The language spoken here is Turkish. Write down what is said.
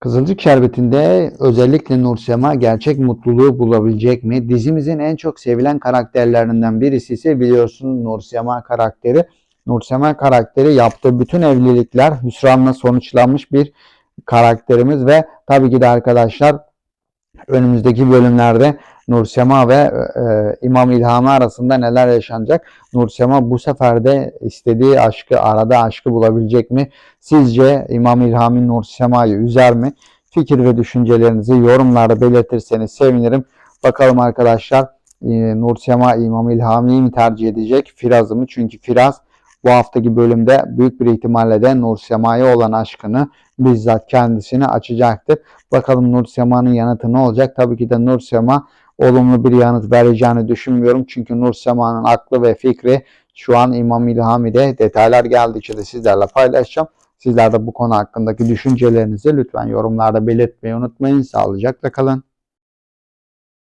Kızılcık Şerbeti'nde özellikle Nursema gerçek mutluluğu bulabilecek mi? Dizimizin en çok sevilen karakterlerinden birisi ise biliyorsun Nursema karakteri. Nursema karakteri yaptığı bütün evlilikler hüsranla sonuçlanmış bir karakterimiz ve tabii ki de arkadaşlar önümüzdeki bölümlerde Nursema ve e, İmam İlhami arasında neler yaşanacak? Nursema bu sefer de istediği aşkı, arada aşkı bulabilecek mi? Sizce İmam İlhami Nursema'yı üzer mi? Fikir ve düşüncelerinizi yorumlarda belirtirseniz sevinirim. Bakalım arkadaşlar e, Nursema İmam İlhami'yi mi tercih edecek? Firaz'ı mı? Çünkü Firaz bu haftaki bölümde büyük bir ihtimalle de Nursema'ya olan aşkını bizzat kendisini açacaktır. Bakalım Nursema'nın yanıtı ne olacak? Tabii ki de Nursema olumlu bir yanıt vereceğini düşünmüyorum. Çünkü Nursema'nın aklı ve fikri şu an İmam İlhami'de detaylar geldikçe de sizlerle paylaşacağım. Sizler de bu konu hakkındaki düşüncelerinizi lütfen yorumlarda belirtmeyi unutmayın. Sağlıcakla kalın.